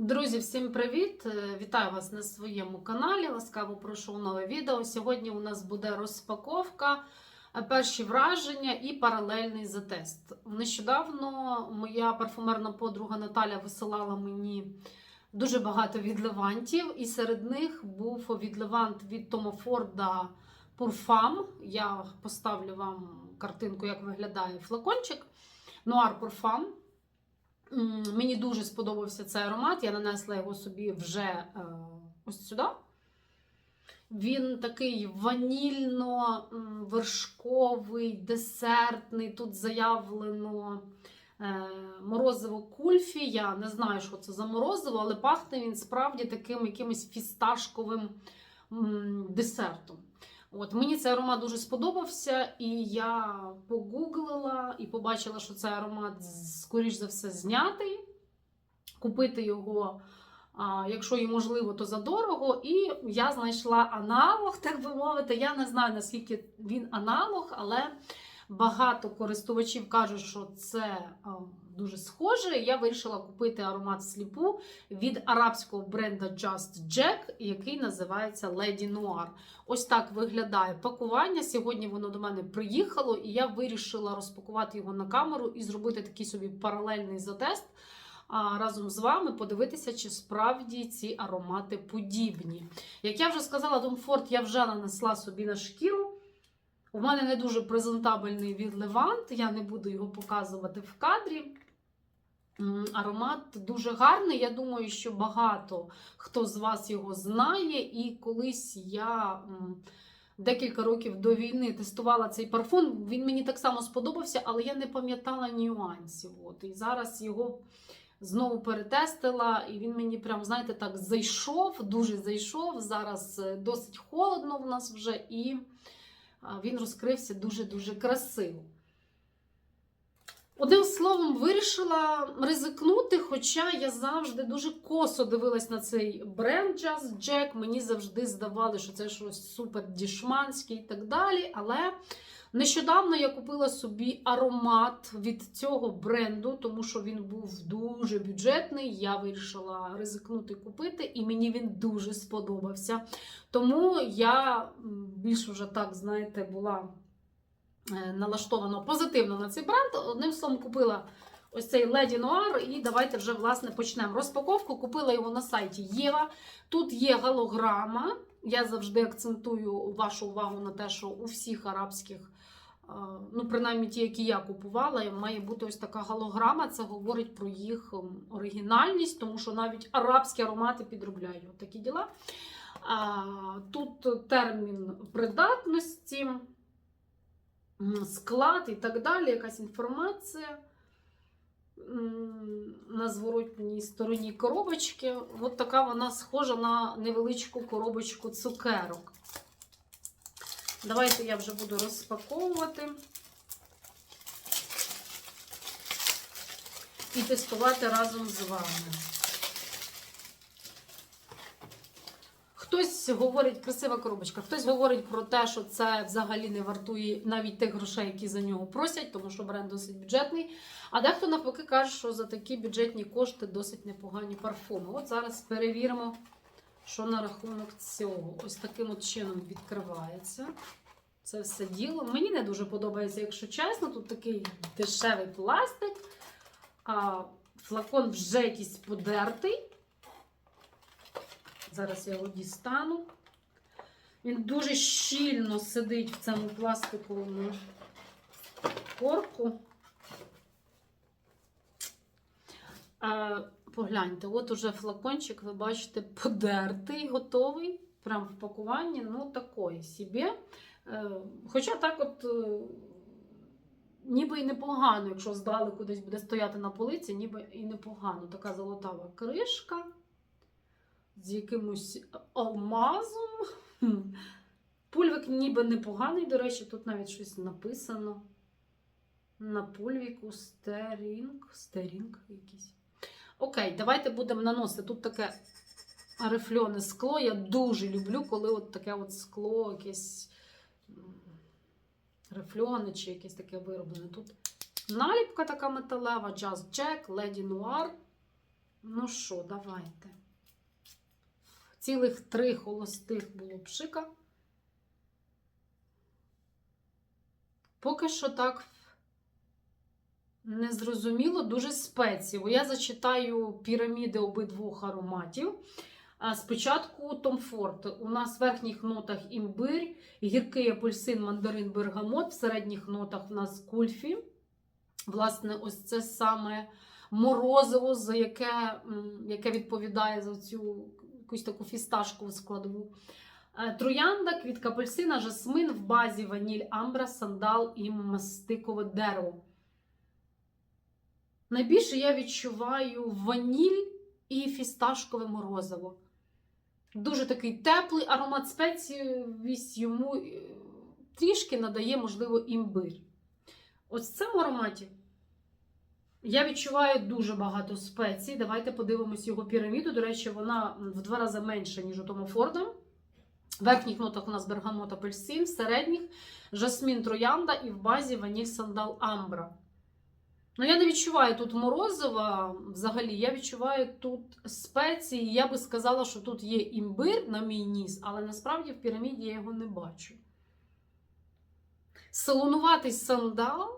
Друзі, всім привіт! Е, Вітаю вас на своєму каналі. Ласкаво прошу нове відео. Сьогодні у нас буде розпаковка, е, перші враження і паралельний затест. Нещодавно моя парфумерна подруга Наталя висилала мені дуже багато відливантів, і серед них був відливант від Тома Форда Пурфам. Я поставлю вам картинку, як виглядає флакончик. Нуар Пурфам. Мені дуже сподобався цей аромат. Я нанесла його собі вже е, ось сюди. Він такий ванільно-вершковий, десертний. Тут заявлено е, морозиво кульфі. Я не знаю, що це за морозиво, але пахне він справді таким якимось фісташковим десертом. От, мені цей аромат дуже сподобався, і я погуглила і побачила, що цей аромат, скоріш за все, знятий. Купити його, а, якщо і можливо, то задорого. І я знайшла аналог, так би мовити. Я не знаю, наскільки він аналог, але багато користувачів кажуть, що це дуже схоже. Я вирішила купити аромат сліпу від арабського бренда Just Jack, який називається Lady Noir. Ось так виглядає пакування. Сьогодні воно до мене приїхало, і я вирішила розпакувати його на камеру і зробити такий собі паралельний затест. А разом з вами подивитися, чи справді ці аромати подібні. Як я вже сказала, Tom Ford я вже нанесла собі на шкіру. У мене не дуже презентабельний відливант, я не буду його показувати в кадрі. Аромат дуже гарний. Я думаю, що багато хто з вас його знає. І колись я декілька років до війни тестувала цей парфум. Він мені так само сподобався, але я не пам'ятала нюансів. От. І зараз його знову перетестила, і він мені прям, знаєте, так зайшов, дуже зайшов. Зараз е, досить холодно в нас вже, і він розкрився дуже-дуже красиво. Одним словом, вирішила ризикнути, хоча я завжди дуже косо дивилась на цей бренд Just Jack. Мені завжди здавали, що це щось супер дішманське і так далі. Але нещодавно я купила собі аромат від цього бренду, тому що він був дуже бюджетний. Я вирішила ризикнути купити, і мені він дуже сподобався. Тому я більш вже так, знаєте, була налаштовано позитивно на цей бренд. Одним словом, купила ось цей Lady Noir, і давайте вже власне почнемо розпаковку. Купила його на сайті Єва. Тут є голограма. Я завжди акцентую вашу увагу на те, що у всіх арабських. е, Ну, принаймні ті, які я купувала, має бути ось така голограма. Це говорить про їх оригінальність, тому що навіть арабські аромати підробляють такі діла. Тут термін придатності, склад і так далі, якась інформація на зворотній стороні коробочки. От така вона схожа на невеличку коробочку цукерок. Давайте я вже буду розпаковувати і тестувати разом з вами. Хтось говорить красива коробочка, хтось говорить про те, що це взагалі не вартує навіть тих грошей, які за нього просять, тому що бренд досить бюджетний. А дехто навпаки каже, що за такі бюджетні кошти досить непогані парфуми. От зараз перевіримо, що на рахунок цього. Ось таким от чином відкривається. Це все діло. Мені не дуже подобається, якщо чесно. Тут такий дешевий пластик, а флакон вже якийсь подертий. Зараз я його дістану. Він дуже щільно сидить в цьому пластиковому корку. А, погляньте, от уже флакончик, ви бачите, подертий, готовий. Прям в пакуванні, ну, такої собі. Е, Хоча так от. е, Ніби і непогано, якщо здалеку десь буде стояти на полиці, ніби і непогано. Така золотава кришка з якимось алмазом. Пульвик ніби непоганий, до речі, тут навіть щось написано. На пульвіку стерінг. Стерінг якийсь. Окей, давайте будемо наносити. Тут таке рифльоне скло. Я дуже люблю, коли от таке от скло, якесь рифльоне чи якесь таке вироблене. Тут наліпка така металева, Just Jack, Lady Noir. Ну що, давайте. Цілих три холостих було пшика. Поки що так незрозуміло, дуже спеціво. Я зачитаю піраміди обидвох ароматів. Спочатку Том Форд. У нас в верхніх нотах імбир, гіркий апельсин, мандарин, бергамот, в середніх нотах у нас кульфі. Власне, ось це саме морозиво, за яке, яке відповідає за цю якусь таку фісташкову складову. Е, Троянда, квітка апельсина, жасмин в базі ваніль, амбра, сандал і мастикове дерево. Найбільше я відчуваю ваніль і фісташкове морозиво. Дуже такий теплий аромат спеції йому е, трішки надає, можливо, імбир. Ось в цьому ароматі я відчуваю дуже багато спецій. Давайте подивимось його піраміду. До речі, вона в два рази менша, ніж у Тома Форда. В верхніх нотах у нас бергамот апельсин, в середніх жасмін троянда і в базі ваніль сандал амбра. Ну, я не відчуваю тут морозива взагалі, я відчуваю тут спеції. Я би сказала, що тут є імбир на мій ніс, але насправді в піраміді я його не бачу. Солонуватий сандал,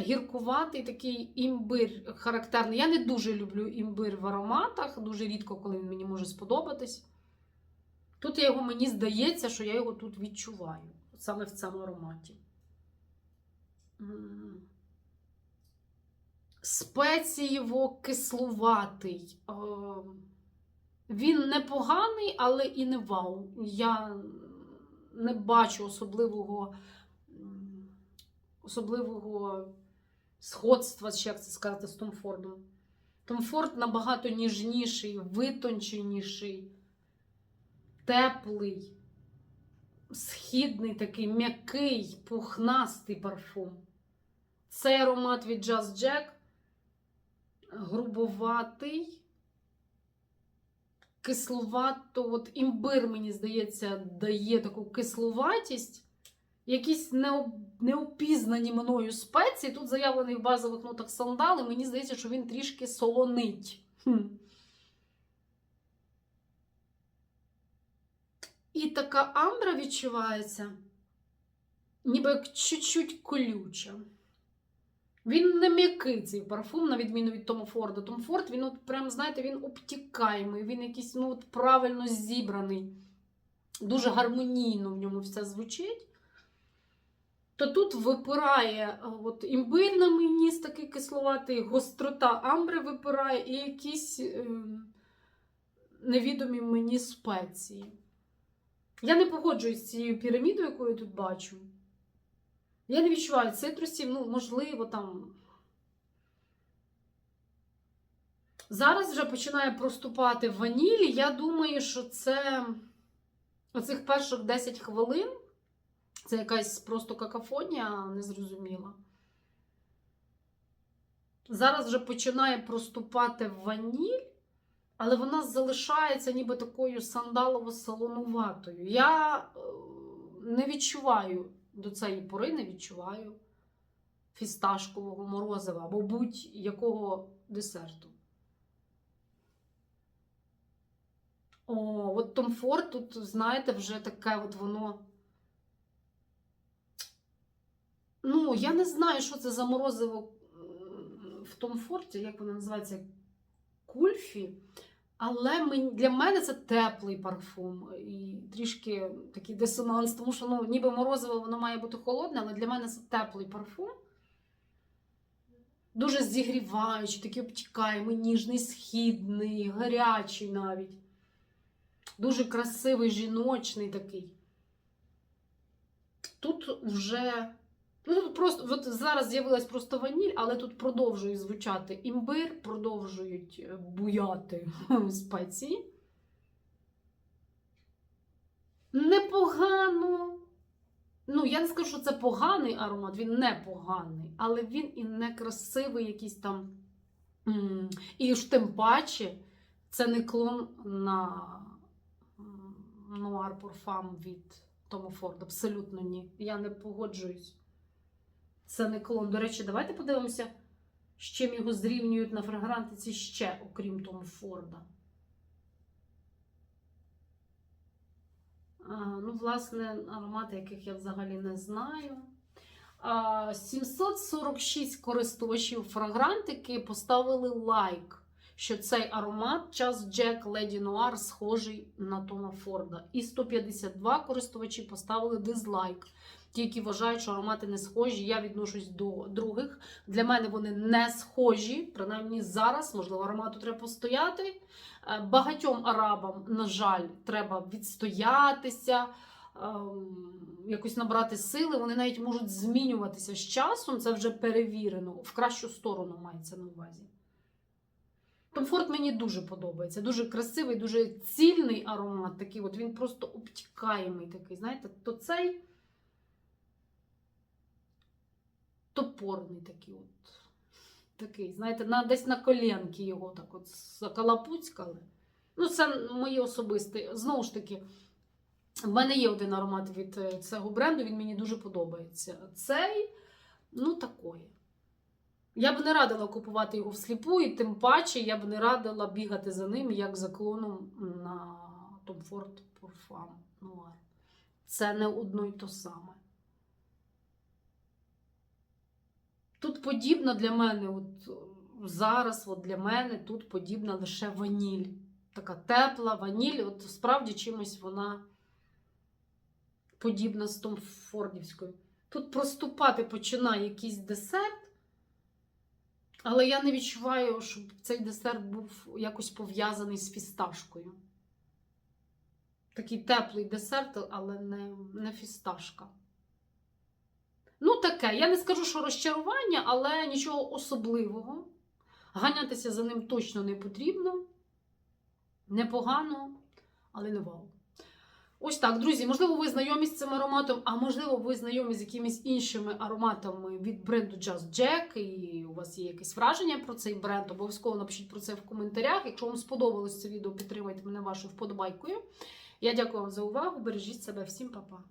гіркуватий такий імбир характерний. Я не дуже люблю імбир в ароматах, дуже рідко, коли він мені може сподобатись. Тут його, мені здається, що я його тут відчуваю, саме в цьому ароматі. Спецієво кислуватий. Е, Він непоганий, але і не вау. Я не бачу особливого, особливого сходства, як це сказати, з Томфордом. Томфорд набагато ніжніший, витонченіший, теплий, східний такий м'який, пухнастий парфум. Цей аромат від Just Jack грубоватий, кисловато, от імбир, мені здається, дає таку кисловатість. Якісь неопізнані мною спеції. Тут заявлений в базових нотах сандал, і мені здається, що він трішки солонить. Хм. І така амбра відчувається, ніби як чуть-чуть колюча. Він не м'який цей парфум, на відміну від Тома Форда. Том Форд, він от прям, знаєте, він обтікаємий, він якийсь ну, от правильно зібраний, дуже гармонійно в ньому все звучить. То тут випирає а, от, імбир на мій ніс такий кисловатий, гострота амбри випирає і якісь е, невідомі мені спеції. Я не погоджуюсь з цією пірамідою, яку я тут бачу. Я не відчуваю цитрусів, ну, можливо, там. Зараз вже починає проступати ваніль. Я думаю, що це оцих перших 10 хвилин. Це якась просто какафонія незрозуміла. Зараз вже починає проступати ваніль, але вона залишається ніби такою сандалово-солонуватою. Я е, не відчуваю до цієї пори, не відчуваю фісташкового морозива або будь-якого десерту. О, от Том Форд тут, знаєте, вже таке от воно. Ну, я не знаю, що це за морозиво в Том Форті, як воно називається, кульфі. Але для мене це теплий парфум і трішки такий дисонанс, тому що ну, ніби морозиво воно має бути холодне, але для мене це теплий парфум. Дуже зігріваючий, такий обтікаємий, ніжний, східний, гарячий навіть. Дуже красивий, жіночний такий. Тут вже. Ну, просто от зараз з'явилась просто ваніль, але тут продовжує звучати імбир, продовжують е, буяти спеції. Непогано. Ну, я не скажу, що це поганий аромат, він не поганий, але він і не красивий якийсь там. І ж тим паче, це не клон на Noir Parfum від Тома Форда. Абсолютно ні. Я не погоджуюсь. Це не клон. До речі, давайте подивимося З чим його зрівнюють на фрагрантиці ще, окрім Том Форда. А, ну, власне, аромати, яких я взагалі не знаю. А, 746 користувачів фрагрантики поставили лайк, що цей аромат час Джек Леді Нуар схожий на Тома Форда. І 152 користувачі поставили дизлайк. Ті, які вважають, що аромати не схожі, я відношусь до других. Для мене вони не схожі, принаймні зараз, можливо, аромату треба постояти. Е, Багатьом арабам, на жаль, треба відстоятися, ем, якось набрати сили. Вони навіть можуть змінюватися з часом. Це вже перевірено. В кращу сторону мається на увазі. Комфорт мені дуже подобається. Дуже красивий, дуже цільний аромат. Такий от він просто обтікаємий такий. Знаєте, то цей топорний такий от. Такий, знаєте, на, десь на коленки його так от закалапуцькали. Ну, це мої особисті. Знову ж таки, в мене є один аромат від е, цього бренду, він мені дуже подобається. Цей, ну, такої. Я б не радила купувати його всліпу, і тим паче я б не радила бігати за ним, як за клоном на Tom Ford Parfum Noir. Це не одно й то саме. Тут подібно для мене, от зараз, от для мене, тут подібна лише ваніль. Така тепла ваніль, от справді чимось вона подібна з Том Фордівською. Тут проступати починає якийсь десерт, але я не відчуваю, щоб цей десерт був якось пов'язаний з фісташкою. Такий теплий десерт, але не, не фісташка. Таке. Я не скажу, що розчарування, але нічого особливого. Ганятися за ним точно не потрібно. Непогано, але не вау. Ось так, друзі, можливо, ви знайомі з цим ароматом, а можливо, ви знайомі з якимись іншими ароматами від бренду Just Jack, і у вас є якесь враження про цей бренд. Обов'язково напишіть про це в коментарях. Якщо вам сподобалось це відео, підтримайте мене вашою вподобайкою. Я дякую вам за увагу. Бережіть себе, всім па-па.